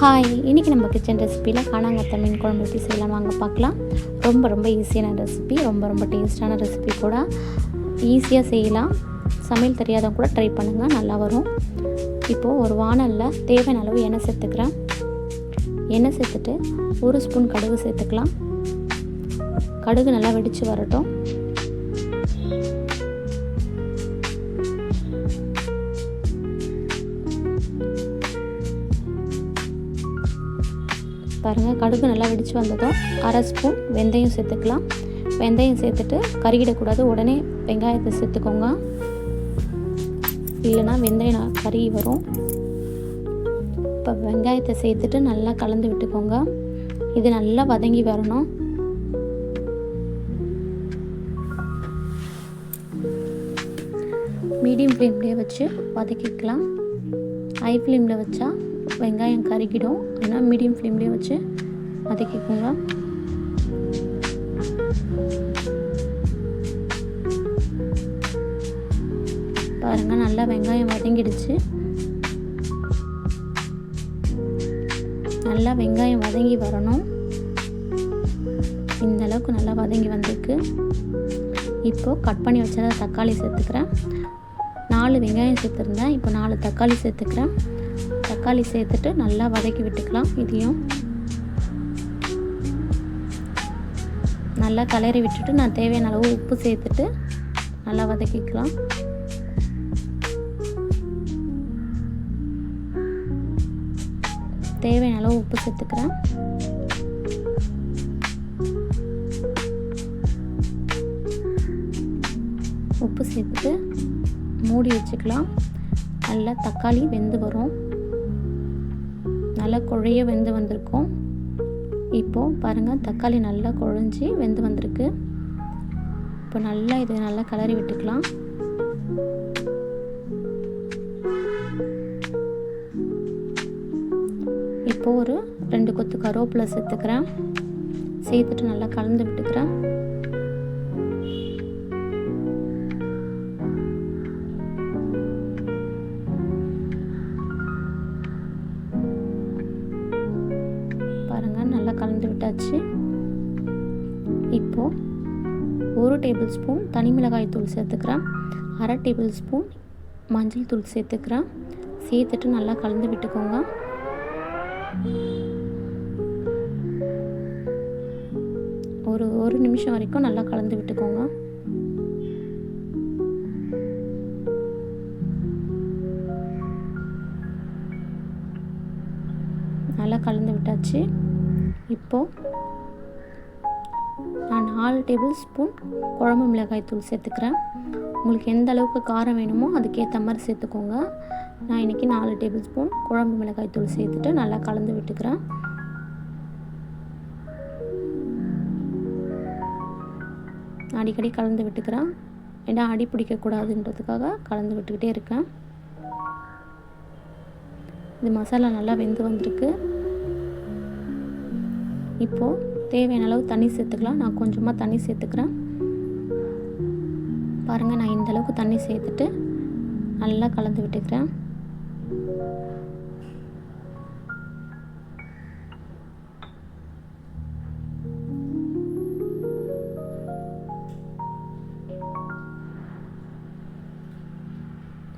Hi இன்றைக்கி நம்ம kitchen ரெசிப்பியில் காணாங்கத்த மீன் குழம்பு எப்படி செய்யலாம்? வாங்க பார்க்கலாம். ரொம்ப ரொம்ப ஈஸியான ரெசிபி ரொம்ப ரொம்ப டேஸ்டான ரெசிபி கூட ஈஸியாக செய்யலாம். சமையல் தெரியாதவங்க கூட ட்ரை பண்ணுங்கள் நல்லா வரும். இப்போது ஒரு வானலில் தேவையான அளவு எண்ணெய் சேர்த்துக்கிறேன். எண்ணெய் சேர்த்துட்டு ஒரு ஸ்பூன் கடுகு சேர்த்துக்கலாம். கடுகு நல்லா வெடித்து வரட்டும். பாருங்கள் கடுகு நல்லா வெடித்து வந்ததும் அரை ஸ்பூன் வெந்தயம் சேர்த்துக்கலாம். வெந்தயம் சேர்த்துட்டு கருகிடக்கூடாது உடனே வெங்காயத்தை சேர்த்துக்கோங்க. இல்லைன்னா வெந்தயம் கருகி வரும். இப்போ வெங்காயத்தை சேர்த்துட்டு நல்லா கலந்து விட்டுக்கோங்க. இது நல்லா வதங்கி வரணும். மீடியம் ஃப்ளேம்லேயே வச்சு வதக்கிக்கலாம். ஹை ஃப்ளேமில் வச்சா வெங்காயம் கருகிடும். ஏன்னா மீடியம் ஃப்ளேம்லேயே வச்சு வதக்கிக்கோங்க பாருங்கள் நல்லா வெங்காயம் வதங்கிடுச்சு. நல்லா வெங்காயம் வதங்கி வரணும். இந்த அளவுக்கு நல்லா வதங்கி வந்திருக்கு. இப்போது கட் பண்ணி வச்சதை தக்காளி சேர்த்துக்கிறேன். நாலு வெங்காயம் சேர்த்துருந்தேன். இப்போ நாலு தக்காளி சேர்த்துக்கிறேன். தக்காளி சேர்த்துட்டு நல்லா வதக்கி விட்டுக்கலாம். இதையும் நல்லா கலரி விட்டுட்டு நான் தேவையான அளவு உப்பு சேர்த்துட்டு நல்லா வதக்கிக்கலாம். தேவையான அளவு உப்பு சேர்த்துக்கிறேன். உப்பு சேர்த்துட்டு மூடி வச்சுக்கலாம். நல்லா தக்காளி வெந்து வரும். நல்லா குழைய வெந்து வந்திருக்கும். இப்போது பாருங்கள் தக்காளி நல்லா குழஞ்சி வெந்து வந்திருக்கு. இப்போ நல்லா இது நல்லா கிளறி விட்டுக்கலாம். இப்போது ஒரு ரெண்டு கொத்து கருவேப்பிலை சேர்த்துக்கிறேன். சேர்த்துட்டு நல்லா கலந்து விட்டுக்கிறேன். பாருங்கள் நல்லா கலந்து விட்டாச்சு. இப்போது ஒரு டேபிள் ஸ்பூன் தனி மிளகாய் தூள் சேர்த்துக்கிறேன். அரை டேபிள் ஸ்பூன் மஞ்சள் தூள் சேர்த்துக்கிறேன். சேர்த்துட்டு நல்லா கலந்து விட்டுக்கோங்க. ஒரு ஒரு நிமிஷம் வரைக்கும் நல்லா கலந்து விட்டுக்கோங்க. நல்லா கலந்து விட்டாச்சு. இப்போது நான் நாலு டேபிள் ஸ்பூன் குழம்பு மிளகாய் தூள் சேர்த்துக்கிறேன். உங்களுக்கு எந்த அளவுக்கு காரம் வேணுமோ அதுக்கேற்ற மாதிரி சேர்த்துக்கோங்க. நான் இன்றைக்கி நாலு டேபிள் ஸ்பூன் குழம்பு மிளகாய் தூள் சேர்த்துட்டு நல்லா கலந்து விட்டுக்கிறேன். அடிக்கடி கலந்து விட்டுக்கிறேன். ஏன்னா அடி பிடிக்கக்கூடாதுன்றதுக்காக கலந்து விட்டுக்கிட்டே இருக்கேன். இது மசாலா நல்லா வெந்து வந்திருக்கு. இப்போது தேவையான அளவு தண்ணி சேர்த்துக்கலாம். நான் கொஞ்சமாக தண்ணி சேர்த்துக்கிறேன். பாருங்கள் நான் இந்த அளவுக்கு தண்ணி சேர்த்துட்டு நல்லா கலந்து விட்டுக்கிறேன்.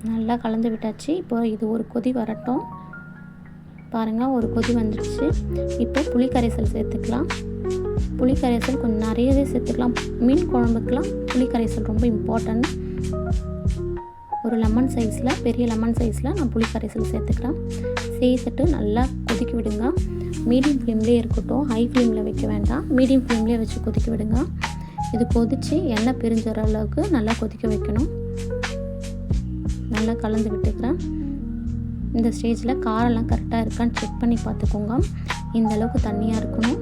நல்லா கலந்து விட்டாச்சு. இப்போ இது ஒரு கொதி வரட்டும். பாருங்கள் ஒரு கொதி வந்துடுச்சு இப்போ புளி கரைசல் சேர்த்துக்கலாம். புளி கரைசல் கொஞ்சம் நிறையவே சேர்த்துக்கலாம். மீன் குழம்புக்கெலாம் புளி கரைசல் ரொம்ப இம்பார்ட்டன்ட் ஒரு லெமன் சைஸில் பெரிய லெமன் சைஸில் நான் புளி கரைசல் சேர்த்துக்கிறேன். சேர்த்துட்டு நல்லா கொதிக்க விடுங்க. மீடியம் ஃப்ளேம்லேயே இருக்கட்டும். ஹை ஃப்ளேமில் வைக்க வேண்டாம். மீடியம் ஃப்ளேம்லேயே வச்சு கொதிக்க விடுங்க. இது கொதித்து எண்ணெய் பிரிஞ்சுற அளவுக்கு நல்லா கொதிக்க வைக்கணும். நல்லா கலந்து விட்டுக்கிறேன். இந்த ஸ்டேஜில் காரெல்லாம் கரெக்டாக இருக்கான்னு செக் பண்ணி பார்த்துக்கோங்க. இந்த அளவுக்கு தண்ணியாக இருக்கணும்.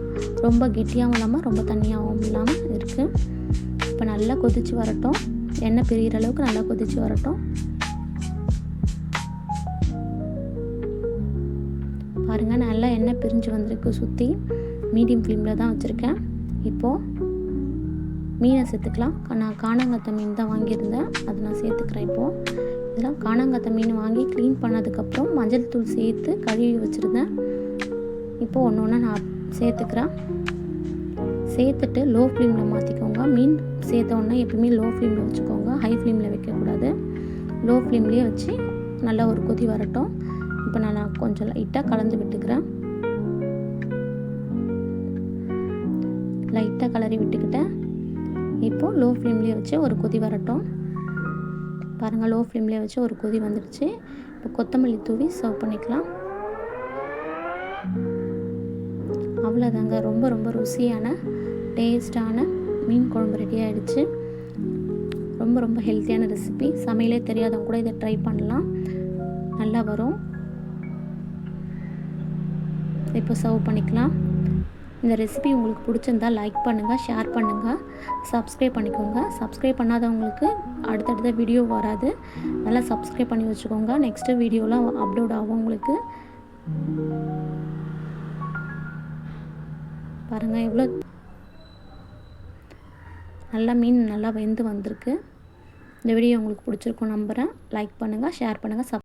ரொம்ப கெட்டியாகவும் இல்லாமல் ரொம்ப தண்ணியாகவும் இல்லாமல் இருக்குது இப்போ நல்லா கொதித்து வரட்டும். எண்ணெய் பிரிகிற அளவுக்கு நல்லா கொதித்து வரட்டும். பாருங்கள் நல்லா எண்ணெய் பிரிஞ்சு வந்திருக்கு சுற்றி மீடியம் ஃப்ளேமில் தான் வச்சுருக்கேன். இப்போது மீனை சேர்த்துக்கலாம். நான் காணாங்கத்த மீன் தான் வாங்கியிருந்தேன். அதை நான் சேர்த்துக்கிறேன் இப்போது இதெல்லாம் காணாங்கத்த மீன் வாங்கி க்ளீன் பண்ணதுக்கப்புறம் மஞ்சள் தூள் சேர்த்து கழுவி வச்சுருந்தேன். இப்போ ஒன்று ஒன்று நான் சேர்த்துக்கிறேன். சேர்த்துட்டு லோ ஃப்ளேமில் மாற்றிக்கோங்க மீன் சேர்த்த உடனே எப்பயுமே லோ ஃப்ளேமில் வச்சுக்கோங்க ஹை ஃப்ளேமில் வைக்கக்கூடாது. லோ ஃப்ளேம்லேயே வச்சு நல்லா ஒரு கொதி வரட்டும். இப்போ நான் கொஞ்சம் லைட்டாக கலந்து விட்டுக்கிறேன். லைட்டாக கலரி விட்டுக்கிட்டேன். இப்போது லோ ஃப்ளேம்லேயே வச்சு ஒரு கொதி வரட்டும். பாருங்கள் லோ ஃப்ளேம்லேயே வச்சு ஒரு கொதி வந்துடுச்சு. இப்போ கொத்தமல்லி தூவி சர்வ் பண்ணிக்கலாம். அவ்வளோதாங்க ரொம்ப ரொம்ப ருசியான டேஸ்டான மீன் குழம்பு ரெடி ஆகிடுச்சு ரொம்ப ரொம்ப ஹெல்த்தியான ரெசிபி சமையலே தெரியாதவங்க கூட இதை ட்ரை பண்ணலாம். நல்லா வரும். இப்போ சர்வ் பண்ணிக்கலாம். இந்த ரெசிபி உங்களுக்கு பிடிச்சிருந்தா லைக் பண்ணுங்கள் ஷேர் பண்ணுங்கள் சப்ஸ்கிரைப் பண்ணிக்கோங்க. சப்ஸ்கிரைப் பண்ணாதவங்களுக்கு அடுத்தடுத்த வீடியோ வராது. நல்லா சப்ஸ்கிரைப் பண்ணி வச்சுக்கோங்க. நெக்ஸ்ட்டு வீடியோலாம் அப்லோட் ஆகும் உங்களுக்கு பாருங்கள் எவ்வளோ நல்லா மீன் நல்லா வெந்து வந்திருக்கு. இந்த வீடியோ உங்களுக்கு பிடிச்சிருக்கும் நம்புகிறேன் லைக் பண்ணுங்கள் ஷேர் பண்ணுங்கள் சப்